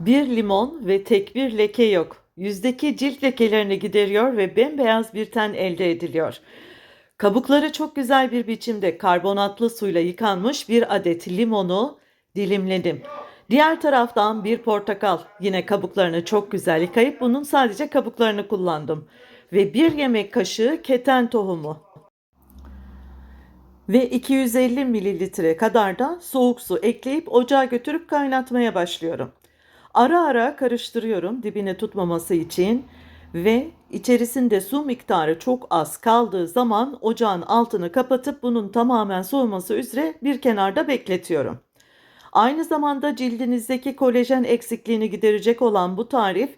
Bir limon ve tek bir leke yok. Yüzdeki cilt lekelerini gideriyor ve bembeyaz bir ten elde ediliyor. Kabukları çok güzel bir biçimde karbonatlı suyla yıkanmış bir adet limonu dilimledim. Diğer taraftan bir portakal. Yine kabuklarını çok güzel yıkayıp bunun sadece kabuklarını kullandım. Ve bir yemek kaşığı keten tohumu. Ve 250 mililitre kadar da soğuk su ekleyip ocağa götürüp kaynatmaya başlıyorum. Ara ara karıştırıyorum dibine tutmaması için ve içerisinde su miktarı çok az kaldığı zaman ocağın altını kapatıp bunun tamamen soğuması üzere bir kenarda bekletiyorum. Aynı zamanda cildinizdeki kolajen eksikliğini giderecek olan bu tarif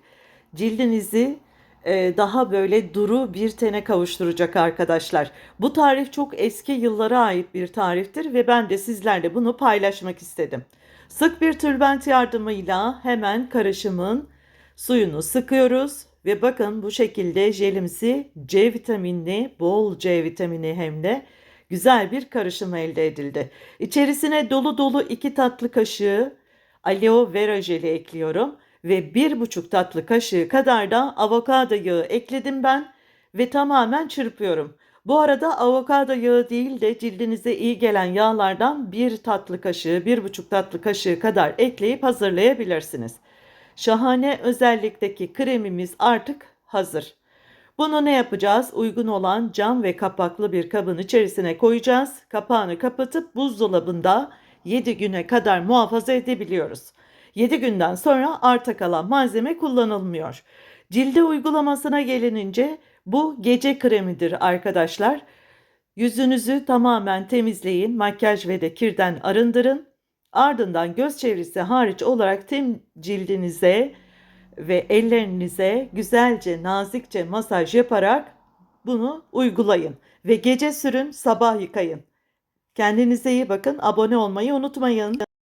cildinizi e, daha böyle duru bir tene kavuşturacak arkadaşlar. Bu tarif çok eski yıllara ait bir tariftir ve ben de sizlerle bunu paylaşmak istedim. Sık bir tülbent yardımıyla hemen karışımın suyunu sıkıyoruz ve bakın bu şekilde jelimsi C vitaminli, bol C vitamini hem de güzel bir karışım elde edildi. İçerisine dolu dolu 2 tatlı kaşığı aloe vera jeli ekliyorum ve bir buçuk tatlı kaşığı kadar da avokado yağı ekledim ben ve tamamen çırpıyorum. Bu arada avokado yağı değil de cildinize iyi gelen yağlardan bir tatlı kaşığı, bir buçuk tatlı kaşığı kadar ekleyip hazırlayabilirsiniz. Şahane özellikteki kremimiz artık hazır. Bunu ne yapacağız? Uygun olan cam ve kapaklı bir kabın içerisine koyacağız. Kapağını kapatıp buzdolabında 7 güne kadar muhafaza edebiliyoruz. 7 günden sonra arta kalan malzeme kullanılmıyor. Cilde uygulamasına gelinince bu gece kremidir arkadaşlar. Yüzünüzü tamamen temizleyin, makyaj ve de kirden arındırın. Ardından göz çevresi hariç olarak tüm cildinize ve ellerinize güzelce nazikçe masaj yaparak bunu uygulayın ve gece sürün, sabah yıkayın. Kendinize iyi bakın, abone olmayı unutmayın.